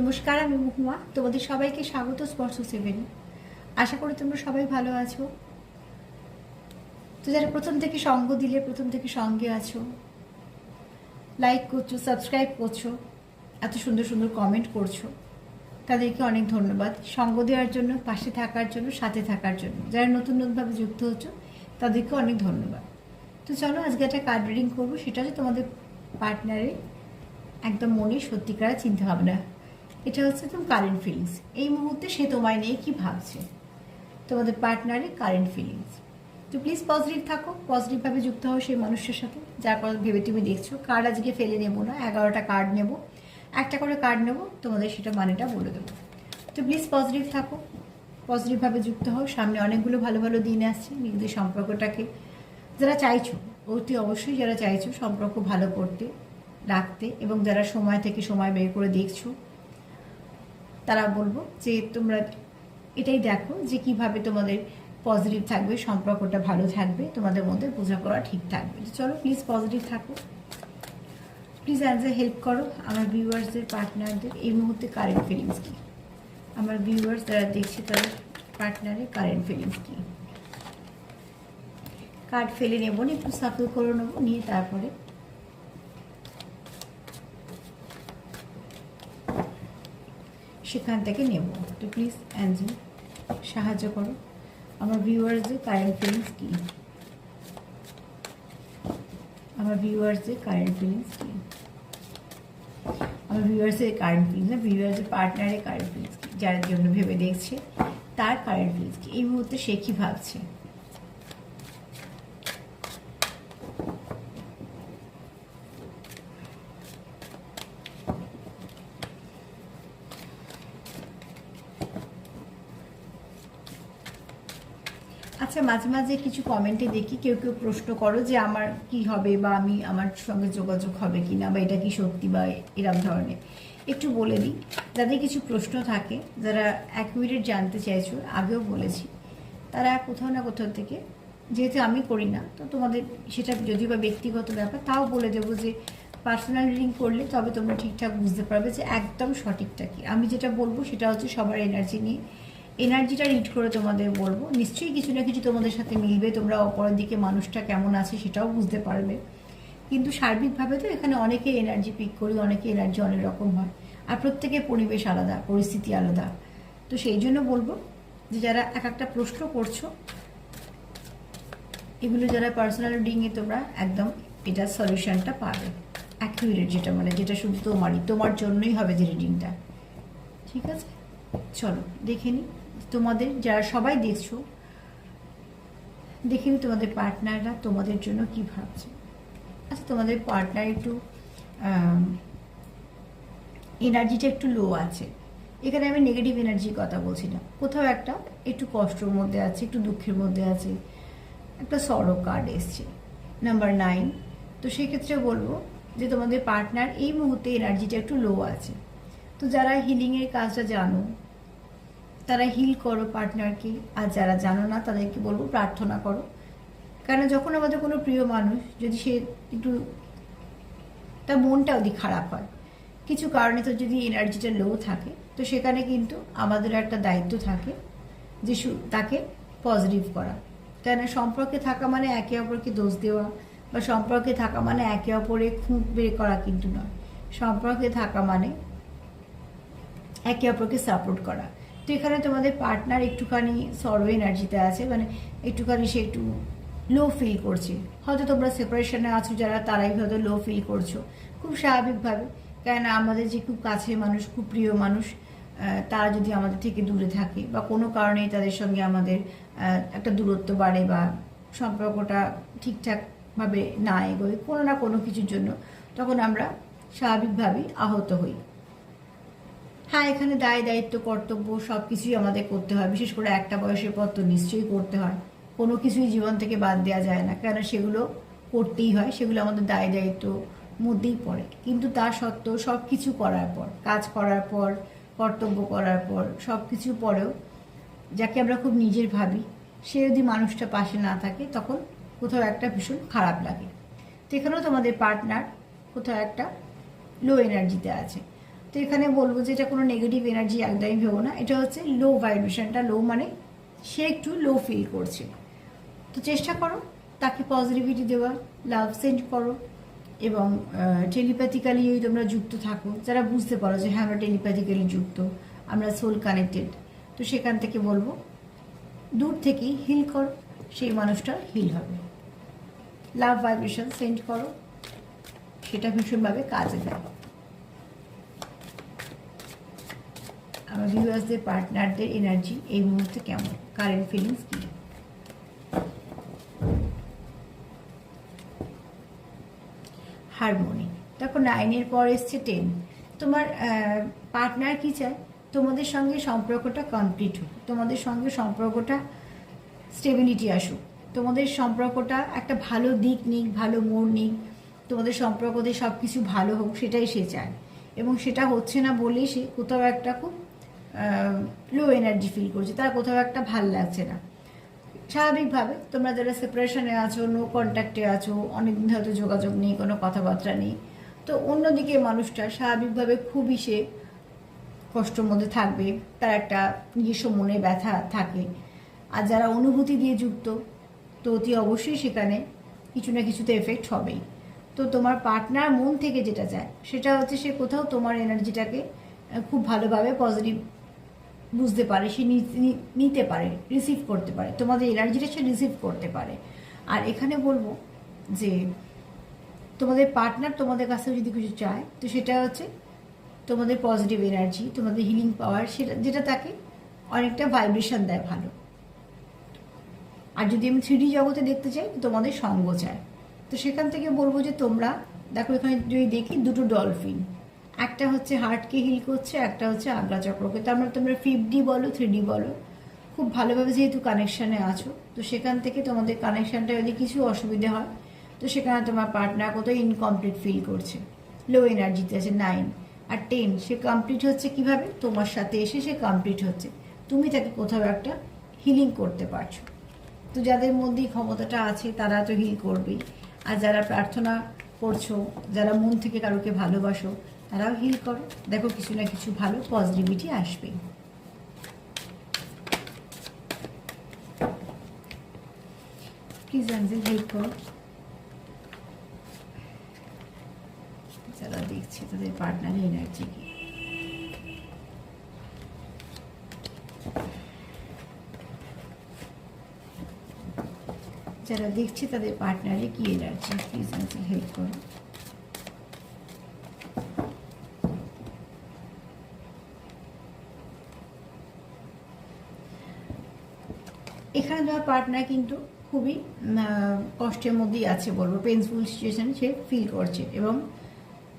নমস্কার, আমি মহুয়া। তোমাদের সবাইকে স্বাগত স্পর্শ সেভেন। আশা করি তোমরা সবাই ভালো আছো। তো যারা প্রথম থেকে সঙ্গ দিলে, প্রথম থেকে সঙ্গে আছো লাইক করছ সাবস্ক্রাইব করছ, এত সুন্দর সুন্দর কমেন্ট করছ, তাদেরকে অনেক ধন্যবাদ। সঙ্গ দেওয়ার জন্য, পাশে থাকার জন্য, সাথে থাকার জন্য। যারা নতুন নতুনভাবে যুক্ত হচ্ছে, তাদেরকে অনেক ধন্যবাদ। তো চলো, আজকে একটা কার্ড রিডিং করব। সেটা হচ্ছে তোমাদের পার্টনারের একদম মনে সত্যিকার চিন্তা ভাবনা এটা হচ্ছে তোমার কারেন্ট ফিলিংস এই মুহূর্তে সে তোমায় নিয়ে কি ভাবছে? তোমাদের পার্টনারের কারেন্ট ফিলিংস তো প্লিজ পজিটিভ থাকো পজিটিভভাবে যুক্ত হও সেই মানুষের সাথে। যার কথা ভেবে তুমি দেখছ কার্ড আজকে ফেলে নেব না, এগারোটা কার্ড নেব। একটা করে কার্ড নেব, তোমাদের সেটা মানেটা বলে দেবো। তো প্লিজ পজিটিভ থাকো পজিটিভভাবে যুক্ত হও। সামনে অনেকগুলো ভালো ভালো দিন আসছে, নিজেদের সম্পর্কটাকে যারা চাইছো, অতি অবশ্যই যারা চাইছো সম্পর্ক ভালো করতে, রাখতে এবং যারা সময় থেকে সময় বের করে দেখছ তারা বলব যে তোমরা এটাই দেখো যে কীভাবে তোমাদের পজিটিভ থাকবে, সম্পর্কটা ভালো থাকবে, তোমাদের মধ্যে বোঝাপড়া ঠিক থাকবে। চলো প্লিজ পজিটিভ থাকো। প্লিজ অ্যান্সার হেল্প করো আমার ভিউয়ার্সদের পার্টনারদের এই মুহূর্তে কারেন্ট ফিলিংস কী? আমার ভিউয়ার্স যারা দেখছে তাদের পার্টনারের কারেন্ট ফিলিংস কী? কার্ড ফেলে নেব একটু সাফল করে নেব, নিয়ে তারপরে সেখান থেকে নেব। তো প্লিজ অ্যাঞ্জি সাহায্য করো। আমার ভিউয়ার্সদের কারেন্ট ফিলিংস কী? আমার ভিউয়ার্সদের কারেন্ট ফিলিংস কী? আমার ভিউয়ার্সের কারেন্ট ফিলিংস না ভিউয়ার্সের পার্টনারের কারেন্ট ফিলিংস কী? যার জন্য ভেবে দেখছে, তার কারেন্ট ফিলিংস কী? এই মুহূর্তে সে কী ভাবছে আচ্ছা মাঝে মাঝে কিছু কমেন্টে দেখি, কেউ কেউ প্রশ্ন করো যে আমার কি হবে বা আমি আমার সঙ্গে যোগাযোগ হবে কি না বা এটা কি সত্যি বা এরম ধরনের। একটু বলে দিই, যাদের কিছু প্রশ্ন থাকে, যারা এক মিনিট জানতে চাইছো, আগেও বলেছি, তারা কোথাও না কোথাও থেকে, যেহেতু আমি করি না, তো তোমাদের সেটা যদি বা ব্যক্তিগত ব্যাপার, তাও বলে দেবো যে পার্সোনাল রিডিং করলে তবে তোমরা ঠিকঠাক বুঝতে পারবে যে একদম সঠিকটা কি। আমি যেটা বলব সেটা হচ্ছে সবার এনার্জি নিয়ে এনার্জিটা রিড করে তোমাদের বলব। নিশ্চয়ই কিছু না কিছু তোমাদের সাথে মিলবে। তোমরা অপরের দিকে মানুষটা কেমন আছে সেটাও বুঝতে পারবে। কিন্তু সার্বিকভাবে তো এখানে অনেকে এনার্জি পিক করি, অনেকে এনার্জি অনেক রকম হয়। আর প্রত্যেকের পরিবেশ আলাদা, পরিস্থিতি আলাদা। তো সেই জন্য বলব যে যারা এক একটা প্রশ্ন করছ, এগুলো যারা পার্সোনাল রিডিংয়ে তোমরা একদম এটা সলিউশনটা পাবে। অ্যাকিউরেট যেটা মানে যেটা শুধু তোমারই, তোমার জন্যই হবে যে রিডিংটা ঠিক আছে? চলো, দেখে নিই। তোমাদের, যারা সবাই দেখছ, দেখে নিই তোমাদের পার্টনাররা তোমাদের জন্য কি ভাবছে। আচ্ছা তোমাদের পার্টনার একটু এনার্জিটা একটু লো আছে। এখানে আমি নেগেটিভ এনার্জির কথা বলছি না। কোথাও একটা একটু কষ্টর মধ্যে আছে, একটু দুঃখের মধ্যে আছে। একটা সরো কার্ড এসছে। নাম্বার নাইন তো সেক্ষেত্রে বলব যে তোমাদের পার্টনার এই মুহূর্তে এনার্জিটা একটু লো আছে। তো যারা হিলিংয়ের কাজটা জানো তারা হিল করো পার্টনারকে আর যারা জানো না, তাদেরকে বলব প্রার্থনা করো। কেন যখন আমাদের কোনো প্রিয় মানুষ যদি সে একটু তার মনটা অধিক খারাপ হয়, কিছু কারণে তো যদি এনার্জিটা লো থাকে, তো সেখানে কিন্তু আমাদের একটা দায়িত্ব থাকে যে তাকে পজিটিভ করা। কেন সম্পর্কে থাকা মানে একে অপরকে দোষ দেওয়া বা সম্পর্কে থাকা মানে একে অপরে খুঁত বের করা কিন্তু নয়। সম্পর্কে থাকা মানে একে অপরকে সাপোর্ট করা। তো এখানে তোমাদের পার্টনার একটুখানি সরো এনার্জিতে আছে মানে একটুখানি সে একটু লো ফিল করছে। হয়তো তোমরা সেপারেশনে আছো যারা, তারাই হয়তো লো ফিল করছ। খুব স্বাভাবিকভাবে। কেননা আমাদের যে খুব কাছের মানুষ, খুব প্রিয় মানুষ তারা যদি আমাদের থেকে দূরে থাকে বা কোনো কারণেই তাদের সঙ্গে আমাদের একটা দূরত্ব বাড়ে বা সম্পর্কটা ঠিকঠাকভাবে না এগোয় কোনো না কোনো কিছুর জন্য, তখন আমরা স্বাভাবিকভাবেই আহত হই। হ্যাঁ এখানে দায়, দায়িত্ব, কর্তব্য সব কিছুই আমাদের করতে হয়। বিশেষ করে একটা বয়সের পর তো নিশ্চয়ই করতে হয়। কোনো কিছুই জীবন থেকে বাদ দেওয়া যায় না কেন সেগুলো করতেই হয়, সেগুলো আমাদের দায়, দায়িত্ব মধ্যেই পড়ে। কিন্তু তা সত্ত্বেও সব কিছু করার পর, কাজ করার পর, কর্তব্য করার পর সব কিছু পরেও যাকে আমরা খুব নিজের ভাবি, সে যদি মানুষটা পাশে না থাকে, তখন কোথাও একটা ভীষণ খারাপ লাগে। তো এখানেও তোমাদের পার্টনার কোথাও একটা লো এনার্জিতে আছে। তো এখানে বলব যে এটা কোনো নেগেটিভ এনার্জি একদমই ভেবো না। এটা হচ্ছে লো ভাইব্রেশনটা লো মানে সে একটু লো ফিল করছে। তো চেষ্টা করো, তাকে পজিটিভিটি দেওয়া লাভ সেন্ড করো এবং টেলিপ্যাথিক্যালি তোমরা যুক্ত থাকো, যারা বুঝতে পারো যে হ্যাঁ আমরা টেলিপ্যাথিক্যালি যুক্ত, আমরা সোল কানেক্টেড তো সেখান থেকে বলব, দূর থেকেই হিল করো, সেই মানুষটা হিল হবে। লাভ ভাইব্রেশন সেন্ড করো, সেটা ভীষণভাবে কাজে দেয়। আমার ভিউয়ার্সদের পার্টনারদের এনার্জি এই মুহূর্তে কেমন? কারেন্ট ফিলিংস কী? হারমোনি দেখো নাইনের পর এসছে টেন তোমার পার্টনার কি চায়? তোমাদের সঙ্গে সম্পর্কটা কমপ্লিট হোক। তোমাদের সঙ্গে সম্পর্কটা স্টেবিলিটি আসুক। তোমাদের সম্পর্কটা একটা ভালো দিক নিক, ভালো মোড় নিক। তোমাদের সম্পর্কতে সব কিছু ভালো হোক, সেটাই সে চায়। এবং সেটা হচ্ছে না বলেই সে কোথাও একটা খুব লো এনার্জি ফিল করছে, তার কোথাও একটা ভালো লাগছে না। স্বাভাবিকভাবে তোমরা যারা সেপারেশনে আছো নো কন্ট্যাক্টে আছো, অনেকদিন হয়তো যোগাযোগ নেই, কোনো কথাবার্তা নেই, তো অন্যদিকে মানুষটা স্বাভাবিকভাবে খুবই সে কষ্টর মধ্যে থাকবে, তার একটা নিজস্ব মনে ব্যথা থাকে। আর যারা অনুভূতি দিয়ে যুক্ত, তো অতি অবশ্যই সেখানে কিছু না কিছুতে এফেক্ট হবেই। তো তোমার পার্টনার মন থেকে যেটা চায়, সেটা হচ্ছে সে কোথাও তোমার এনার্জিটাকে খুব ভালোভাবে পজিটিভ বুঝতে পারে, সে নিতে পারে রিসিভ করতে পারে, তোমাদের এনার্জিটা সে রিসিভ করতে পারে। আর এখানে বলব যে, তোমাদের পার্টনার তোমাদের কাছেও যদি কিছু চায়, তো সেটা হচ্ছে তোমাদের পজিটিভ এনার্জি তোমাদের হিলিং পাওয়ার সেটা, যেটা তাকে অনেকটা ভাইব্রেশন দেয় ভালো। আর যদি আমি থ্রি জগতে দেখতে চাই তোমাদের সঙ্গ চায়। তো সেখান থেকে বলব যে তোমরা, দেখো এখানে যদি দেখি দুটো ডলফিন একটা হচ্ছে হার্টকে হিল করছে, একটা হচ্ছে আগ্রা চক্রকে তার মানে তোমরা ফিফ ডি বলো থ্রি ডি বলো। খুব ভালোভাবে যেহেতু কানেকশানে আছো, তো সেখান থেকে তোমাদের কানেকশানটা যদি কিছু অসুবিধে হয়, তো সেখানে তোমার পার্টনার কোথাও ইনকমপ্লিট ফিল করছে। লো এনার্জিতে আছে নাইন আর টেন সে কমপ্লিট হচ্ছে কীভাবে? তোমার সাথে এসে সে কমপ্লিট হচ্ছে। তুমি তাকে কোথাও একটা হিলিং করতে পারছ। তো যাদের মধ্যে ক্ষমতাটা আছে, তারা তো হিল করবেই। আর যারা প্রার্থনা করছ, যারা মন থেকে কারোকে ভালোবাসো তারাও হিল করো। দেখো কিছু না কিছু ভালো পজিটিভিটি আসবে। যারা দেখছে, তাদের পার্টনারের এনার্জি যারা দেখছে, তাদের পার্টনারে কি এনার্জি প্লিজ অ্যাঞ্জেল হেল্প করো। এখানে তোমার পার্টনার কিন্তু খুবই কষ্টের মধ্যেই আছে বলব। পেনফুল সিচুয়েশন সে ফিল করছে এবং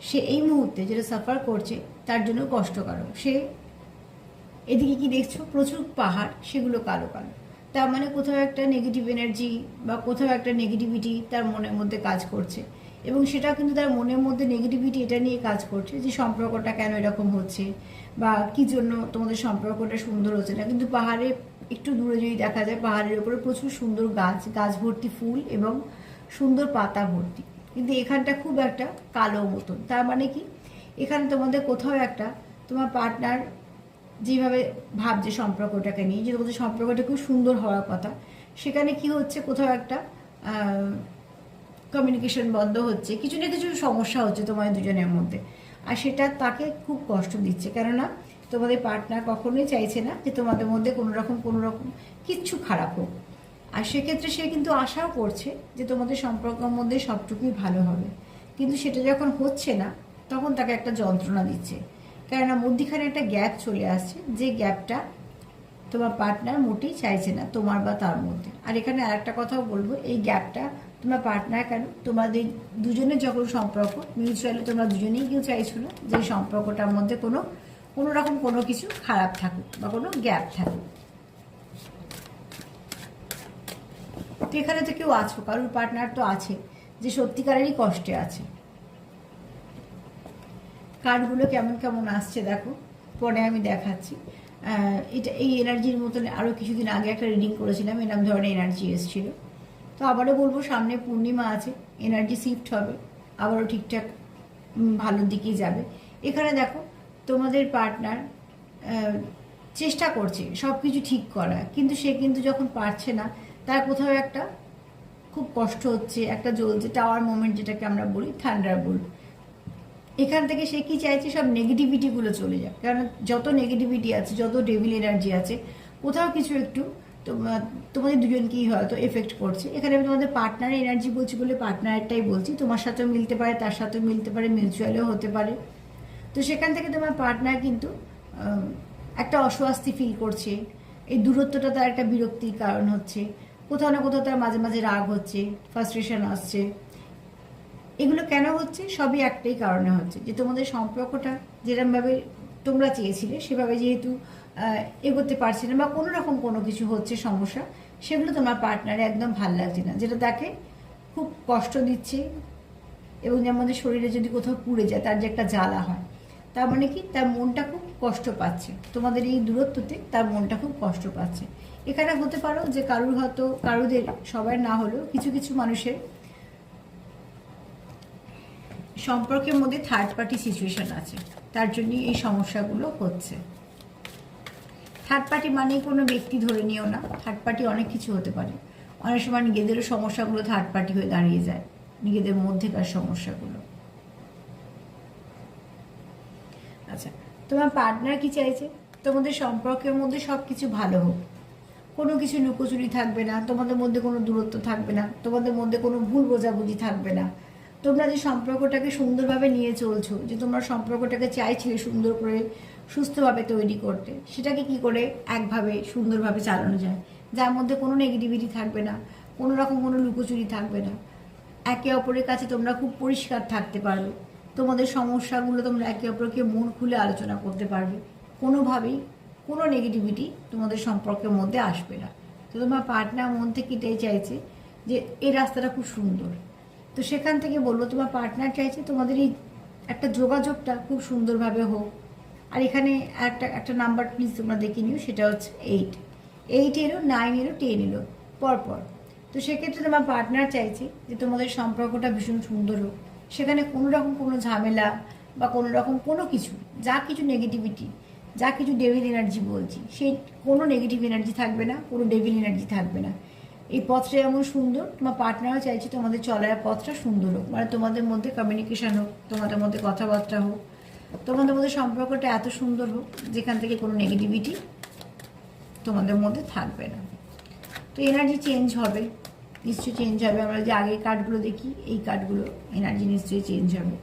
সে এই মুহূর্তে যেটা সাফার করছে, তার জন্য কষ্টকারক সে এদিকে কি দেখছ? প্রচুর পাহাড়, সেগুলো কালো কালো। তার মানে কোথাও একটা নেগেটিভ এনার্জি বা কোথাও একটা নেগেটিভিটি তার মনের মধ্যে কাজ করছে। এবং সেটা কিন্তু তার মনের মধ্যে নেগেটিভিটি এটা নিয়ে কাজ করছে যে সম্পর্কটা কেন এরকম হচ্ছে বা কি জন্য তোমাদের সম্পর্কটা সুন্দর হচ্ছে না। কিন্তু পাহাড়ে একটু দূরে যদি দেখা যায়, পাহাড়ের উপরে প্রচুর সুন্দর গাছ গাছ ভর্তি ফুল এবং সুন্দর পাতা ভর্তি। কিন্তু এখানটা খুব একটা কালো মতন। তার মানে কি? এখানে তোমাদের কোথাও একটা তোমার পার্টনার যেভাবে ভাবছে সম্পর্কটাকে নিয়ে, যে তোমাদের সম্পর্কটা খুব সুন্দর হওয়ার কথা, সেখানে কি হচ্ছে? কোথাও একটা কমিউনিকেশন বন্ধ হচ্ছে। কিছু না কিছু সমস্যা হচ্ছে তোমাদের দুজনের মধ্যে। আর সেটা তাকে খুব কষ্ট দিচ্ছে। কেননা তোমাদের পার্টনার কখনোই চাইছে না যে তোমাদের মধ্যে কোনো রকম কোনো রকম কিচ্ছু খারাপ হোক। আর সেক্ষেত্রে সে কিন্তু আশাও করছে যে তোমাদের সম্পর্কের মধ্যে সবটুকুই ভালো হবে। কিন্তু সেটা যখন হচ্ছে না, তখন তাকে একটা যন্ত্রণা দিচ্ছে। কেননা মধ্যিখানে একটা গ্যাপ চলে আসছে, যে গ্যাপটা তোমার পার্টনার মোটেই চাইছে না, তোমার বা তার মধ্যে। আর এখানে আরেকটা কথাও বলব, এই গ্যাপটা তোমার পার্টনার কেন? তোমাদের দুজনের যখন সম্পর্ক মিউচুয়ালি তোমরা দুজনেই কেউ চাইছো না যে সম্পর্কটার মধ্যে কোনো কোনো রকম কোনো কিছু খারাপ থাকুক বা কোনো গ্যাপ থাকুক। তো এখানে তো কেউ আছো, কারোর পার্টনার তো আছে, যে সত্যিকারেরই কষ্টে আছে। কার্ডগুলো কেমন কেমন আসছে দেখো, পরে আমি দেখাচ্ছি। এটা এই এনার্জির মতন আরও কিছুদিন আগে একটা রিডিং করেছিলাম এরকম ধরনের এনার্জি এসেছিল। তো আবারও বলব, সামনে পূর্ণিমা আছে এনার্জি শিফট হবে, আবারও ঠিকঠাক ভালোর দিকেই যাবে। এখানে দেখো তোমাদের পার্টনার চেষ্টা করছে সব কিছু ঠিক করা কিন্তু সে কিন্তু যখন পারছে না, তার কোথাও একটা খুব কষ্ট হচ্ছে, একটা জ্বলছে টাওয়ার মোমেন্ট যেটাকে আমরা বলি থান্ডার বোল্ট এখান থেকে সে কি চাইছে? সব নেগেটিভিটিগুলো চলে যাক। কারণ যত নেগেটিভিটি আছে, যত ডেভিল এনার্জি আছে, কোথাও কিছু একটু তোমা- তোমাদের দুজনকেই হয়তো এফেক্ট করছে। এখানে আমি তোমাদের পার্টনারের এনার্জি বলছি বলে পার্টনারটাই বলছি। তোমার সাথেও মিলতে পারে, তার সাথেও মিলতে পারে মিউচুয়ালও হতে পারে। তো সেখান থেকে তোমার পার্টনার কিন্তু একটা অস্বস্তি ফিল করছে। এই দূরত্বটা তার একটা বিরক্তির কারণ হচ্ছে। কোথাও না কোথাও তার মাঝে মাঝে রাগ হচ্ছে ফার্স্ট্রেশন আসছে। এগুলো কেন হচ্ছে? সবই একটাই কারণে হচ্ছে যে তোমাদের সম্পর্কটা যেরকমভাবে তোমরা চেয়েছিলে, সেভাবে যেহেতু এগোতে পারছে না বা কোনো রকম কোনো কিছু হচ্ছে সমস্যা, সেগুলো তোমার পার্টনারে একদম ভালো লাগছে না। যেটা তাকে খুব কষ্ট দিচ্ছে এবং যেমন শরীরে যদি কোথাও পুড়ে যায়, তার যে একটা জ্বালা হয় তার মানে কি? তার মনটা খুব কষ্ট পাচ্ছে। তোমাদের এই দূরত্বতে তার মনটা খুব কষ্ট পাচ্ছে। এখানে হতে পারো যে কারুর হয়তো কারুদের সবাই না হলেও কিছু কিছু মানুষের সম্পর্কের মধ্যে থার্ড পার্টি সিচুয়েশন আছে। তার জন্য এই সমস্যাগুলো হচ্ছে। থার্ড পার্টি মানেই কোনো ব্যক্তি ধরে নিও না। থার্ড পার্টি অনেক কিছু হতে পারে। অনেক সময় নিজেদেরও সমস্যাগুলো থার্ড পার্টি হয়ে দাঁড়িয়ে যায়। নিজেদের মধ্যেকার সমস্যাগুলো। আচ্ছা তোমার পার্টনার কি চাইছে? তোমাদের সম্পর্কের মধ্যে সব কিছু ভালো হোক। কোনো কিছু লুকোচুরি থাকবে না, তোমাদের মধ্যে কোনো দূরত্ব থাকবে না, তোমাদের মধ্যে কোনো ভুল বোঝাবুঝি থাকবে না। তোমরা যে সম্পর্কটাকে সুন্দরভাবে নিয়ে চলছো, যে তোমরা সম্পর্কটাকে চাইছিলে সুন্দর করে, সুস্থভাবে তৈরি করতে, সেটাকে কি করে একভাবে সুন্দরভাবে চালানো যায়? যার মধ্যে কোনো নেগেটিভিটি থাকবে না, কোনো রকম কোনো লুকোচুরি থাকবে না। একে অপরের কাছে তোমরা খুব পরিষ্কার থাকতে পারবে। তোমাদের সমস্যাগুলো তোমরা একে অপরকে মন খুলে আলোচনা করতে পারবে। কোনোভাবেই কোনো নেগেটিভিটি তোমাদের সম্পর্কের মধ্যে আসবে না। তো তোমার পার্টনার মন থেকে এটাই চাইছে যে, এই রাস্তাটা খুব সুন্দর। তো সেখান থেকে বলব তোমার পার্টনার চাইছে তোমাদের এই একটা যোগাযোগটা খুব সুন্দরভাবে হোক। আর এখানে একটা একটা নাম্বার প্লিজ তোমরা দেখে নিও, সেটা হচ্ছে এইট এইট এলো নাইন এলো টেন এলো, পরপর। তো সেক্ষেত্রে তোমার পার্টনার চাইছে যে, তোমাদের সম্পর্কটা ভীষণ সুন্দর হোক। সেখানে কোনো রকম কোনো ঝামেলা বা কোনো রকম কোনো কিছু, যা কিছু নেগেটিভিটি যা কিছু ডেভিল এনার্জি বলছি, সেই কোনো নেগেটিভ এনার্জি থাকবে না, কোনো ডেভিল এনার্জি থাকবে না। এই পথটা যেমন সুন্দর, তোমার পার্টনারও চাইছে তোমাদের চলার পথটা সুন্দর হোক মানে তোমাদের মধ্যে কমিউনিকেশান হোক, তোমাদের মধ্যে কথাবার্তা হোক, তোমাদের মধ্যে সম্পর্কটা এত সুন্দর হোক, যেখান থেকে কোনো নেগেটিভিটি তোমাদের মধ্যে থাকবে না। তো এনার্জি চেঞ্জ হবে। নিশ্চয়ই চেঞ্জ হবে। আমরা যে আগের কার্ডগুলো দেখি, এই কার্ডগুলো এনার্জি নিশ্চয়ই চেঞ্জ হবে।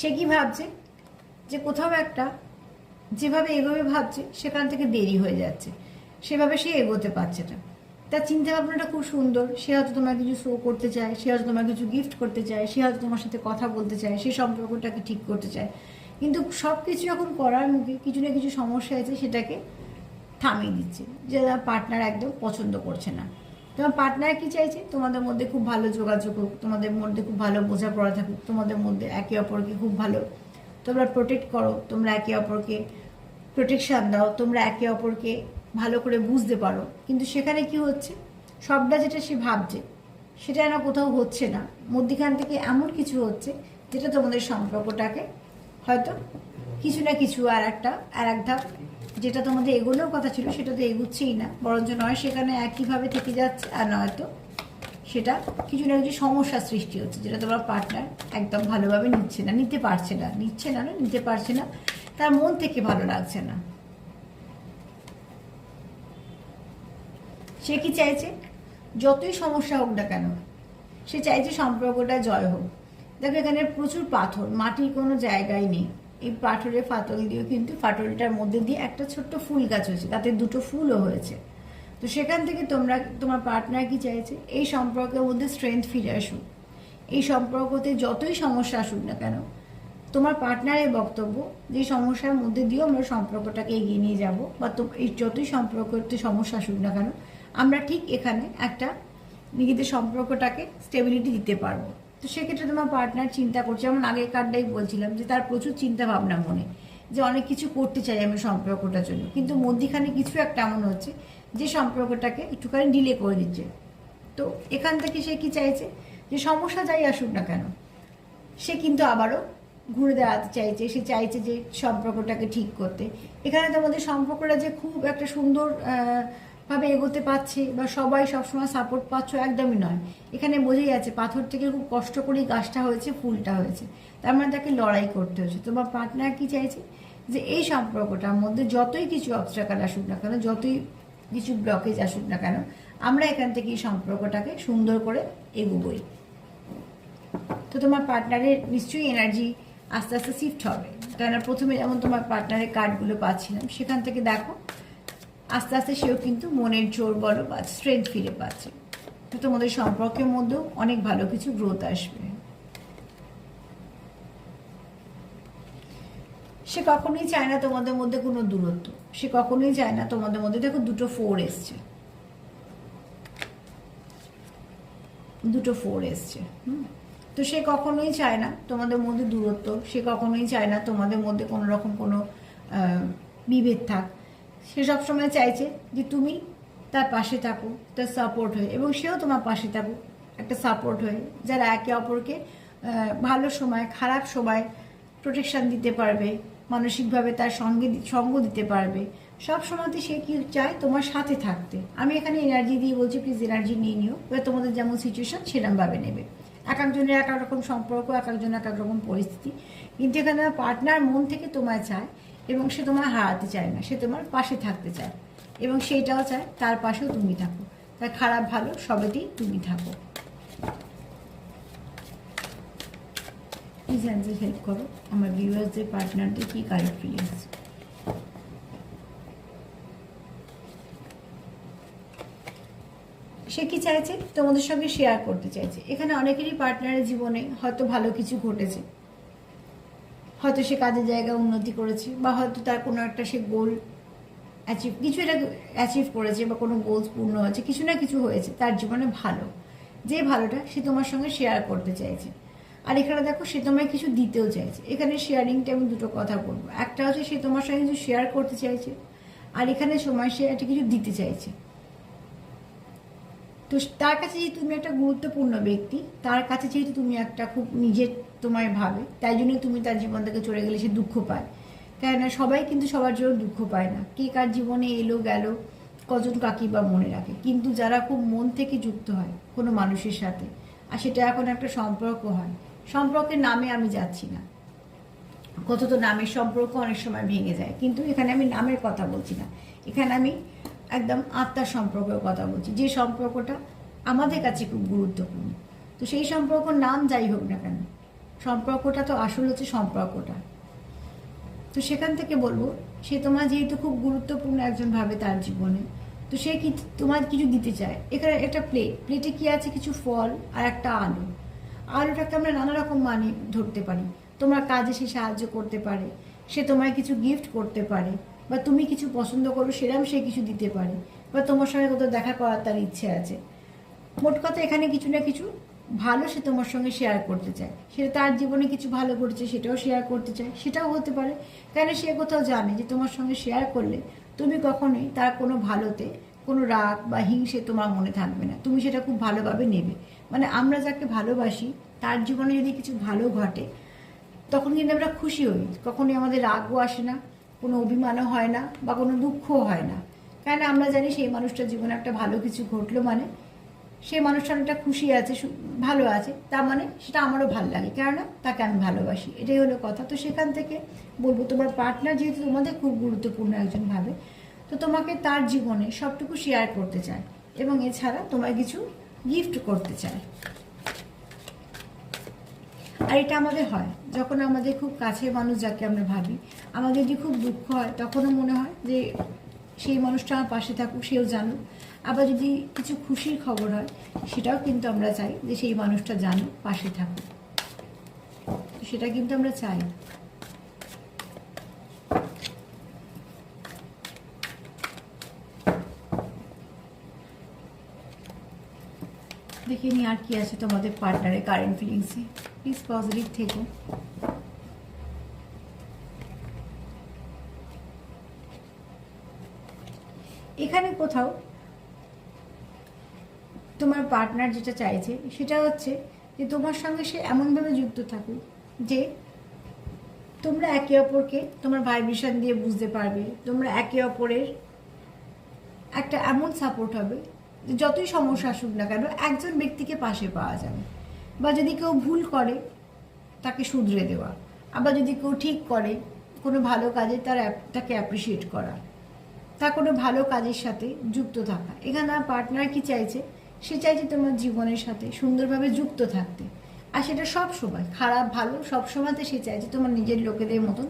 সে কি ভাবছে? যে কোথাও একটা যেভাবে এগোবে ভাবছে, সেখান থেকে দেরি হয়ে যাচ্ছে। সেভাবে সে এগোতে পারছে না। তার চিন্তা ভাবনাটা খুব সুন্দর। সে হয়তো তোমার কিছু শো করতে চায়, সে হয়তো তোমার কিছু গিফট করতে চায়, সে হয়তো তোমার সাথে কথা বলতে চায়, সে সম্পর্কটাকে ঠিক করতে চায়। কিন্তু সব কিছু যখন করার মুখে কিছু না কিছু সমস্যা আছে, সেটাকে থামিয়ে দিচ্ছে, যে পার্টনার একদম পছন্দ করছে না। তোমার পার্টনার কি চাইছে? তোমাদের মধ্যে খুব ভালো যোগাযোগ হোক, তোমাদের মধ্যে খুব ভালো বোঝাপড়া থাকুক, তোমাদের মধ্যে একে অপরকে খুব ভালো তোমরা প্রোটেক্ট করো, তোমরা একে অপরকে প্রোটেকশান দাও, তোমরা একে অপরকে ভালো করে বুঝতে পারো। কিন্তু সেখানে কি হচ্ছে? সবটা যেটা সে ভাবছে, সেটা না কোথাও হচ্ছে না। মধ্যিখান থেকে এমন কিছু হচ্ছে, যেটা তোমাদের সম্পর্কটাকে হয়তো কিছু না কিছু আর একটা, আর এক ধাপ যেটা তোমাদের এগোনোর কথা ছিল সেটা তো এগুচ্ছেই না, বরঞ্চ নয় সেখানে একইভাবে থেকে যাচ্ছে, আর নয়তো সেটা কিছু না কিছু সমস্যার সৃষ্টি হচ্ছে, যেটা তোমার পার্টনার একদম ভালোভাবে নিচ্ছে না, নিতে পারছে না, নিচ্ছে না না, নিতে পারছে না, তার মন থেকে ভালো লাগছে না। সে কি চাইছে? যতই সমস্যা হোক না কেন, সে চাইছে সম্পর্কটা জয় হোক। দেখো এখানে প্রচুর পাথর, মাটির কোনো জায়গায় নেই। এই পাথরের ফাটল দিয়েও কিন্তু ফাটলটার মধ্যে দিয়ে একটা ছোট্ট ফুল গাছ হয়েছে, তাতে দুটো ফুলও হয়েছে। তো সেখান থেকে তোমরা, তোমার পার্টনার কি চাইছে? এই সম্পর্কের মধ্যে স্ট্রেংথ ফিরে আসুক। এই সম্পর্কতে যতই সমস্যা আসুক না কেন, তোমার পার্টনারের বক্তব্য, যে সমস্যার মধ্যে দিয়েও আমরা সম্পর্কটাকে এগিয়ে নিয়ে যাব, বা তো এই যতই সম্পর্কতে সমস্যা আসুক না কেন, আমরা ঠিক এখানে একটা নিজেদের সম্পর্কটাকে স্টেবিলিটি দিতে পারব। তো সেক্ষেত্রে তোমার পার্টনার চিন্তা করছে। যেমন আগের কার্ডটাই বলছিলাম যে তার প্রচুর চিন্তা ভাবনা মনে, যে অনেক কিছু করতে চাই আমি সম্পর্কটার জন্য। কিন্তু মধ্যিখানে কিছু একটা এমন হচ্ছে যে সম্পর্কটাকে একটুখানি ডিলে করে দিচ্ছে। তো এখান থেকে সে কি চাইছে? যে সমস্যা যাই আসুক না কেন, সে কিন্তু আবারও ঘুরে দাঁড়াতে চাইছে। সে চাইছে যে সম্পর্কটাকে ঠিক করতে। এখানে তোমাদের সম্পর্কটা যে খুব একটা সুন্দর ভাবে এগোতে পারছে বা সবাই সবসময় সাপোর্ট পাচ্ছ একদমই নয়। এখানে বোঝাই যাচ্ছে পাথর থেকে খুব কষ্ট করেই গাছটা হয়েছে, ফুলটা হয়েছে। তার মানে তাকে লড়াই করতে হয়েছে। তোমার পার্টনার কি চাইছে? যে এই সম্পর্কটার মধ্যে যতই কিছু অবস্ট্রাকাল আসুক না কেন, যতই কিছু ব্লকেজ আসুক না কেন, আমরা এখান থেকে এই সম্পর্কটাকে সুন্দর করে এগোবই। তো তোমার পার্টনারের নিশ্চয়ই এনার্জি আস্তে আস্তে শিফট হবে। কেননা প্রথমে যেমন তোমার পার্টনারের কার্ডগুলো পাচ্ছিলাম, সেখান থেকে দেখো আস্তে আস্তে সেও কিন্তু মনের জোর বলো বা স্ট্রেংথ ফিরে পাচ্ছে। তো তোমাদের সম্পর্কের মধ্যেও অনেক ভালো কিছু গ্রোথ আসবে। সে কখনোই চায় না তোমাদের মধ্যে কোনো দূরত্ব। সে কখনোই চায় না তোমাদের মধ্যে, দেখো দুটো ফোর এসছে। দুটো ফোর এসছে, হুম? তো সে কখনোই চায় না তোমাদের মধ্যে দূরত্ব। সে কখনোই চায় না তোমাদের মধ্যে কোনো রকম কোনো বিভেদ থাক সে সবসময় চাইছে যে তুমি তার পাশে থাকো, তার সাপোর্ট হয়ে, এবং সেও তোমার পাশে থাকুক, একটা সাপোর্ট হয়ে, যারা একে অপরকে ভালো সময়, খারাপ সময় প্রোটেকশন দিতে পারবে, মানসিকভাবে তার সঙ্গে সঙ্গ দিতে পারবে সব সময়তে সে কি চায়? তোমার সাথে থাকতে। আমি এখানে এনার্জি দিয়ে বলছি প্লিজ এনার্জি নিয়ে নিও। এবার তোমাদের যেমন সিচুয়েশন সেরকমভাবে নেবে। এক একজনের এক এক রকম সম্পর্ক, এক একজনের এক এক রকম পরিস্থিতি। কিন্তু এখানে পার্টনার মন থেকে তোমায় চায় এবং সে তোমার হারাতে চায় না, সে তোমার পাশে থাকতে চায় এবং সেইটাও চায়, তার পাশেও তুমি থাকো। তার খারাপ, ভালো, সবেতেই তুমি থাকো। প্লিজ অ্যান্সার হেল্প করো। আমার ভিউয়ার্সদের পার্টনারদের কী কারেক্ট ফিলিংস সে কি চাইছে? তোমাদের সঙ্গে শেয়ার করতে চাইছে। এখানে অনেকেরই পার্টনারের জীবনে হয়তো ভালো কিছু ঘটেছে। হয়তো সে কাজের জায়গায় উন্নতি করেছে, বা হয়তো তার কোনো একটা সে গোল অ্যাচিভ কিছু এটা অ্যাচিভ করেছে বা কোনো গোলস পূর্ণ হয়েছে, কিছু না কিছু হয়েছে, তার জীবনে ভালো। যে ভালোটা সে তোমার সঙ্গে শেয়ার করতে চাইছে। আর এখানে দেখো সে তোমায় কিছু দিতেও চাইছে। এখানে শেয়ারিংটা আমি দুটো কথা বলব। একটা হচ্ছে সে তোমার সঙ্গে কিছু শেয়ার করতে চাইছে, আর এখানে সময় সে একটা কিছু দিতে চাইছে। তো তার কাছে যেহেতু তুমি একটা গুরুত্বপূর্ণ ব্যক্তি, তার কাছে যেহেতু তুমি একটা খুব নিজের তোমায় ভাবে, তাই জন্য তুমি তার জীবন থেকে চলে গেলে সে দুঃখ পায়। কেননা সবাই কিন্তু সবার জন্য দুঃখ পায় না। কে কার জীবনে এলো, গেল, কজন কাকি বা মনে রাখে। কিন্তু যারা খুব মন থেকে যুক্ত হয় কোনো মানুষের সাথে, আর সেটা এখন একটা সম্পর্ক হয়। সম্পর্কের নামে আমি যাচ্ছি না। কত তো নামের সম্পর্ক অনেক সময় ভেঙে যায়। কিন্তু এখানে আমি নামের কথা বলছি না। এখানে আমি একদম আত্মার সম্পর্কের কথা বলছি। যে সম্পর্কটা আমাদের কাছে খুব গুরুত্বপূর্ণ। তো সেই সম্পর্ক নাম যাই হোক না কেন, সম্পর্কটা তো আসল হচ্ছে সম্পর্কটা। তো সেখান থেকে বলব, সে তোমার যেহেতু খুব গুরুত্বপূর্ণ একজন ভাবে তার জীবনে, তো সে কি তোমার কিছু দিতে চায়? এখানে একটা প্লেট প্লেটে কি আছে? কিছু ফল আর একটা আলু। আলুটাকে আমরা নানা রকম মানে ধরতে পারি। তোমার কাজে সে সাহায্য করতে পারে, সে তোমায় কিছু গিফট করতে পারে। বা তুমি কিছু পছন্দ করো সেরকম সে কিছু দিতে পারে। বা তোমার সঙ্গে কোথাও দেখা করার তার ইচ্ছে আছে। মোট কথা এখানে কিছু না কিছু ভালো সে তোমার সঙ্গে শেয়ার করতে চায়। সেটা তার জীবনে কিছু ভালো করেছে সেটাও শেয়ার করতে চায়। সেটাও হতে পারে। কেন সে কোথাও জানে যে তোমার সঙ্গে শেয়ার করলে তুমি কখনোই তার কোনো ভালোতে, কোনো রাগ বা হিংসে তোমার মনে থাকবে না। তুমি সেটা খুব ভালোভাবে নেবে। মানে আমরা যাকে ভালোবাসি, তার জীবনে যদি কিছু ভালো ঘটে, তখন কিন্তু আমরা খুশি হই। কখনোই আমাদের রাগও আসে না। কোনো অভিমানও হয় না বা কোনো দুঃখও হয় না। কেন আমরা জানি সেই মানুষটার জীবনে একটা ভালো কিছু ঘটলো মানে সেই মানুষটা অনেকটা খুশি আছে ভালো আছে, তার মানে সেটা আমারও ভালো লাগে, কেননা তাকে আমি ভালোবাসি, এটাই হলো কথা। তো সেখান থেকে বলব, তোমার পার্টনার যেহেতু তোমাদের খুব গুরুত্বপূর্ণ একজন ভাবে, তো তোমাকে তার জীবনে সবটুকু শেয়ার করতে চায় এবং এছাড়া তোমায় কিছু গিফট করতে চায়। আর এটা আমাদের হয়। যখন আমাদের খুব কাছের মানুষ যাকে আমরা ভাবি, আমাদের যদি খুব দুঃখ হয়, তখনও মনে হয় যে সেই মানুষটা আমার পাশে থাকুক, সেও জানুক। আবার যদি কিছু খুশির খবর হয়, সেটাও কিন্তু আমরা চাই যে সেই মানুষটা জানুক, পাশে থাকুক। সেটা কিন্তু আমরা চাই। দেখে নি আর কি আছে তোমাদের পার্টনারের কারেন্ট ফিলিংসে প্লিজ পজিটিভ থেকো এখানে কোথাও তোমার পার্টনার যেটা চাইছে, সেটা হচ্ছে যে তোমার সঙ্গে সে এমনভাবে যুক্ত থাকুক যে তোমরা একে অপরকে তোমার ভাইব্রেশন দিয়ে বুঝতে পারবে, তোমরা একে অপরের একটা এমন সাপোর্ট হবে, যতই সমস্যা আসুক না কেন, একজন ব্যক্তিকে পাশে পাওয়া যাবে। বা যদি কেউ ভুল করে, তাকে শুধরে দেওয়া। আবার যদি কেউ ঠিক করে, কোনো ভালো কাজে তার তাকে অ্যাপ্রিসিয়েট করা। তা কোনো ভালো কাজের সাথে যুক্ত থাকা। এখানে পার্টনার কি চাইছে? সে চাইছে তোমার জীবনের সাথে সুন্দরভাবে যুক্ত থাকতে। আর সেটা সব সময়, খারাপ, ভালো, সব সময়তে সে চাইছে তোমার নিজের লোকেদের মতন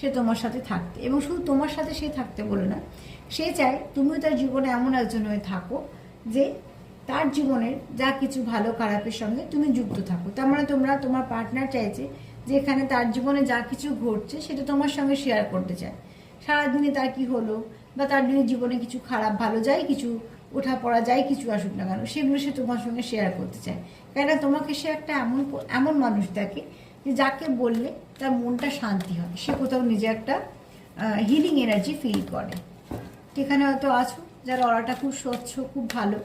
সে তোমার সাথে থাকতে। এবং শুধু তোমার সাথে সে থাকতে বলে না, সে চায় তুমিও তার জীবনে এমন একজন হয়ে থাকো যে তার জীবনের যা কিছু ভালো খারাপের সঙ্গে তুমি যুক্ত থাকো। তার মানে তোমরা, তোমার পার্টনার চাইছে যে এখানে তার জীবনে যা কিছু ঘটছে সেটা তোমার সঙ্গে শেয়ার করতে চায়। সারাদিনে তার কি হলো বা তার দিনের জীবনে কিছু খারাপ ভালো যাই কিছু ওঠা পড়া যাই কিছু আসুক না কেন, সেগুলো সে তোমার সঙ্গে শেয়ার করতে চায়। কেননা তোমাকে সে একটা এমন এমন মানুষ দেখে যে যাকে বললে তার মনটা শান্তি হয় সে কোথাও নিজে একটা হিলিং এনার্জি ফিল করে। তো এখানে হয়তো আছো, যার অরাটা খুব স্বচ্ছ, খুব ভালো।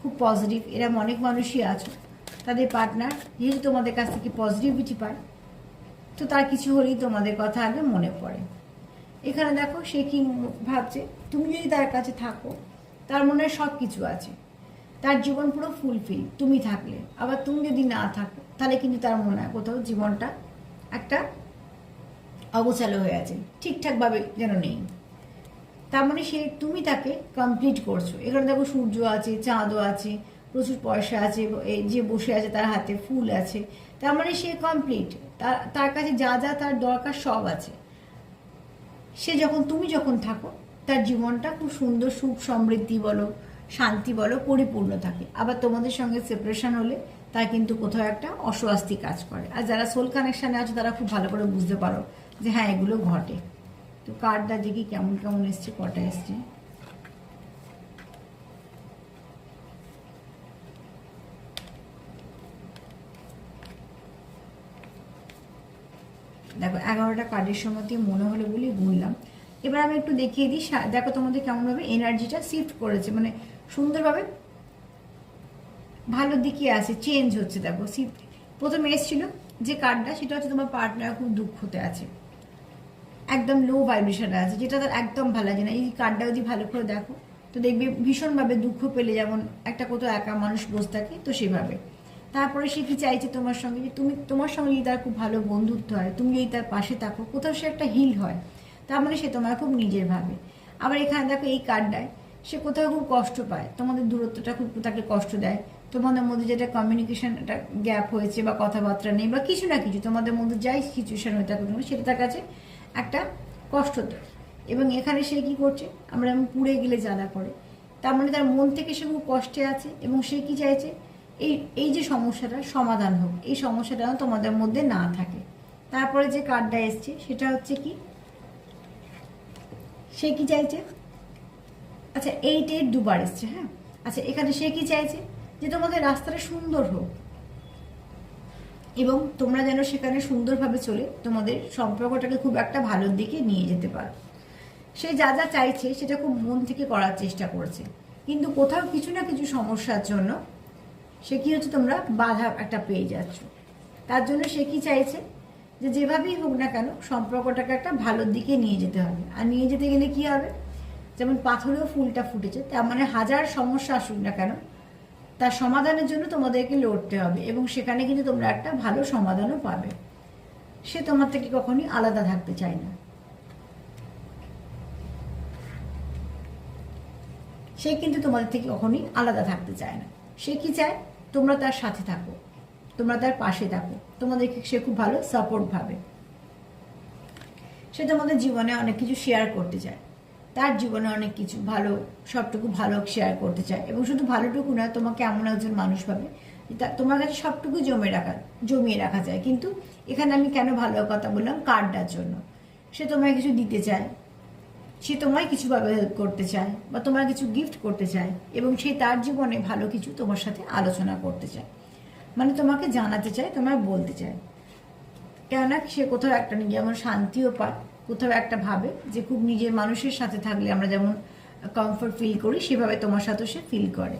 খুব পজিটিভ এরম অনেক মানুষই আছে। তাদের পার্টনার যেহেতু তোমাদের কাছ থেকে পজিটিভিটি পায়, তো তার কিছু হলেই তোমাদের কথা আগে মনে পড়ে। এখানে দেখো, সে কি ভাবছে, তুমি যদি তার কাছে থাকো, তার মনে সব কিছু আছে। তার জীবন পুরো ফুলফিল তুমি থাকলে। আবার তুমি যদি না থাকো, তাহলে কিন্তু তার মনে হয় কোথাও জীবনটা একটা অগোছালো হয়ে আছে। ঠিকঠাকভাবে যেন নেই। তার মানে সে তুমি তাকে কমপ্লিট করছ। এখানে দেখো সূর্য আছে, চাঁদও আছে, প্রচুর পয়সা আছে যে বসে আছে তার হাতে ফুল আছে। তার মানে সে কমপ্লিট তার তার কাছে যা যা তার দরকার সব আছে। সে যখন, তুমি যখন থাকো, তার জীবনটা খুব সুন্দর, সুখ, সমৃদ্ধি বলো, শান্তি বলো, পরিপূর্ণ থাকে। আবার তোমাদের সঙ্গে সেপারেশন হলে তার কিন্তু কোথাও একটা অস্বস্তি কাজ করে। আর যারা সোল কানেকশানে আছে তারা খুব ভালো করে বুঝতে পারো যে হ্যাঁ এগুলো ঘটে। তো কার্ডটা দেখি কেমন কেমন এসছে, কটা এসছে? দেখো, এগারোটা কার্ডের সময়তে মনে হলো বলেই গুনলাম এবার আমি একটু দেখিয়ে দিই দেখো তোমাদের কেমনভাবে এনার্জিটা শিফট করেছে। মানে সুন্দরভাবে ভালো দিকে আছে চেঞ্জ হচ্ছে। দেখো শিফট প্রথমে এসেছিল যে কার্ডটা সেটা হচ্ছে তোমার পার্টনার খুব দুঃখতে আছে। একদম লো ভাইব্রেশনে আছে, যেটা তার একদম ভালো লাগে না। এই কার্ডটা যদি ভালো করে দেখো, তো দেখবে ভীষণভাবে দুঃখ পেলে যেমন একটা কোথাও একা মানুষ বসে থাকে, তো সেভাবে। তারপরে সে কি চাইছে তোমার সঙ্গে? যে তুমি, তোমার সঙ্গে যদি তার খুব ভালো বন্ধুত্ব হয়, তুমি যদি তার পাশে থাকো, কোথাও সে একটা হিল হয়, তার মানে সে তোমার খুব নিজের ভাবে। আবার এখানে দেখো এই কার্ডটায়, সে কোথাও খুব কষ্ট পায়, তোমাদের দূরত্বটা খুব তাকে কষ্ট দেয়। তোমাদের মধ্যে যেটা কমিউনিকেশন একটা গ্যাপ হয়েছে বা কথাবার্তা নেই বা কিছু না কিছু, তোমাদের মধ্যে যাই সিচুয়েশন হয়ে থাকুক সেটা তার কাছে একটা দেয়। এবং এখানে সে কি করছে? আমরা যেমন পুড়ে গেলে জ্বালা করে। তার মানে তার মন থেকে সে খুব কষ্টে আছে এবং সে কি চাইছে? এই এই যে সমস্যাটা সমাধান হোক। এই সমস্যাটা তোমাদের মধ্যে না থাকে। তারপরে যে কার্ডটা এসছে, সেটা হচ্ছে কি? সে কি চাইছে? আচ্ছা এইট এইট দুবার এসছে হ্যাঁ? আচ্ছা এখানে সে কি চাইছে? যে তোমাদের রাস্তাটা সুন্দর হোক। এবং তোমরা যেন সেখানে সুন্দরভাবে চলে তোমাদের সম্পর্কটাকে খুব একটা ভালোর দিকে নিয়ে যেতে পারো। সে যা যা চাইছে সেটা খুব মন থেকে করার চেষ্টা করছে। কিন্তু কোথাও কিছু না কিছু সমস্যার জন্য সে কী হচ্ছে তোমরা বাধা একটা পেয়ে যাচ্ছ। তার জন্য সে কি চাইছে? যে যেভাবেই হোক না কেন সম্পর্কটাকে একটা ভালোর দিকে নিয়ে যেতে হবে। আর নিয়ে যেতে গেলে কি হবে? যেমন পাথরেও ফুলটা ফুটেছে, তার মানে হাজার সমস্যা আসুক না কেন তার সমাধানের জন্য তোমাদেরকে লড়তে হবে এবং সেখানে কিন্তু তোমরা একটা ভালো সমাধানও পাবে। সে তোমার থেকে কখনই আলাদা থাকতে চায় না। সে কিন্তু তোমাদের থেকে কখনই আলাদা থাকতে চায় না। সে কি চায়? তোমরা তার সাথে থাকো। তোমরা তার পাশে থাকো। তোমাদেরকে সে খুব ভালো সাপোর্ট ভাবে সে তোমাদের জীবনে অনেক কিছু শেয়ার করতে চায়। তার জীবনে অনেক কিছু ভালো, সবটুকু ভালো শেয়ার করতে চায়। এবং শুধু ভালোটুকু না তোমাকে এমন একজন মানুষ পাবে তোমার কাছে সবটুকু জমে রাখা, জমিয়ে রাখা যায়। কিন্তু এখানে আমি কেন ভালো কথা বললাম? কার্ডটার জন্য। সে তোমায় কিছু দিতে চায়, সে তোমায় কিছুভাবে হেল্প করতে চায় বা তোমার কিছু গিফট করতে চায় এবং সে তার জীবনে ভালো কিছু তোমার সাথে আলোচনা করতে চায়। মানে তোমাকে জানাতে চায়, তোমায় বলতে চায়। কেননা সে কোথাও একটা যেমন শান্তিও পায় কোথাও একটা ভাবে যে খুব নিজের মানুষের সাথে থাকলে আমরা যেমন কমফর্ট ফিল করি, সেভাবে তোমার সাথে সে ফিল করে।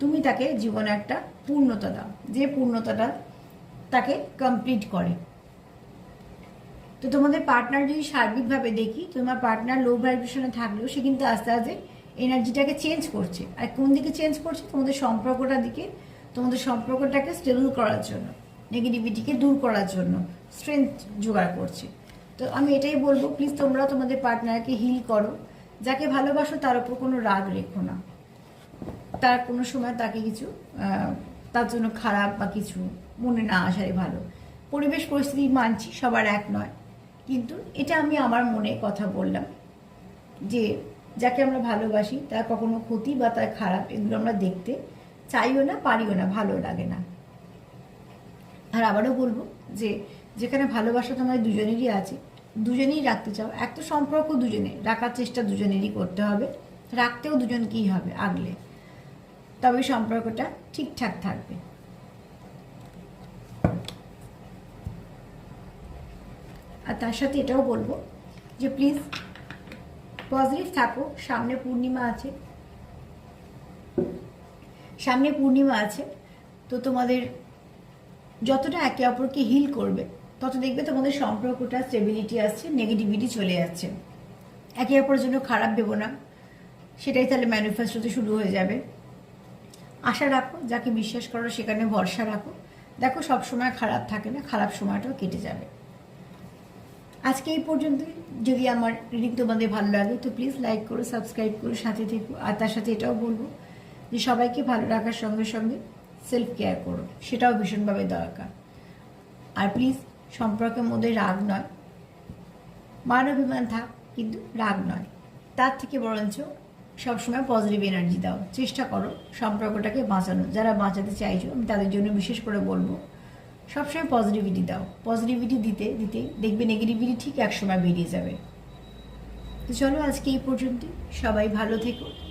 তুমি তাকে জীবনে একটা পূর্ণতা দাও, যে পূর্ণতাটা তাকে কমপ্লিট করে। তো তোমাদের পার্টনার যদি সার্বিকভাবে দেখি, তোমার পার্টনার লো ভাইব্রেশনে থাকলেও সে কিন্তু আস্তে আস্তে এনার্জিটাকে চেঞ্জ করছে। আর কোন দিকে চেঞ্জ করছে? তোমাদের সম্পর্কটার দিকে, তোমাদের সম্পর্কটাকে স্টেবল করার জন্য নেগেটিভিটিকে দূর করার জন্য স্ট্রেংথ জোগাড় করছে। তো আমি এটাই বলব প্লিজ তোমরা তোমাদের পার্টনারকে হিল করো। যাকে ভালোবাসো তার উপর কোনো রাগ রেখো না। তার কোনো সময় তাকে কিছু তার জন্য খারাপ বা কিছু মনে না আসাই ভালো। পরিবেশ পরিস্থিতি মানছি, সবার এক নয়। কিন্তু এটা আমি আমার মনে কথা বললাম যে, যাকে আমরা ভালোবাসি, তার কখনো ক্ষতি বা তার খারাপ এগুলো আমরা দেখতে চাইও না, পারিও না, ভালো লাগে না। আর আবারও বলব যে, যেখানে ভালোবাসা তোমাদের দুজনেরই আছে দুজনেই রাখতে চাও। এক তো সম্পর্ক দুজনে রাখার চেষ্টা দুজনেরই করতে হবে। রাখতেও দুজনকেই হবে আগলে? তবে সম্পর্কটা ঠিকঠাক থাকবে। আর তার সাথে এটাও বলব যে প্লিজ পজিটিভ থাকো, সামনে পূর্ণিমা আছে। সামনে পূর্ণিমা আছে, তো তোমাদের যতটা একে অপরকে হিল করবে তত দেখবে তোমাদের সম্পর্কটা স্টেবিলিটি আসছে নেগেটিভিটি চলে যাচ্ছে। একে অপরের জন্য খারাপ ভেবো না। সেটাই তাহলে ম্যানিফেস্ট হতে শুরু হয়ে যাবে। আশা রাখো, যাকে বিশ্বাস করো সেখানে ভরসা রাখো। দেখো সব সময় খারাপ থাকে না, খারাপ সময়টাও কেটে যাবে। আজকে এই পর্যন্ত। যদি আমার রিডিং তোমাদের ভালো লাগে, তো প্লিজ লাইক করো সাবস্ক্রাইব করো, সাথে থেকো। আর তার সাথে এটাও বলব যে সবাইকে ভালো রাখার সঙ্গে সঙ্গে সেলফ কেয়ার করো। সেটাও ভীষণভাবে দরকার। আর প্লিজ সম্পর্কের মধ্যে রাগ নয়। মান অভিমান থাক, কিন্তু রাগ নয়। তার থেকে বরঞ্চ সবসময় পজিটিভ এনার্জি দাও। চেষ্টা করো সম্পর্কটাকে বাঁচানো। যারা বাঁচাতে চাইছো, আমি তাদের জন্য বিশেষ করে বলব, সবসময় পজিটিভিটি দাও। পজিটিভিটি দিতে দিতে দেখবে নেগেটিভিটি ঠিক একসময় বেরিয়ে যাবে। তো চলো আজকে এই পর্যন্ত সবাই ভালো থেকো।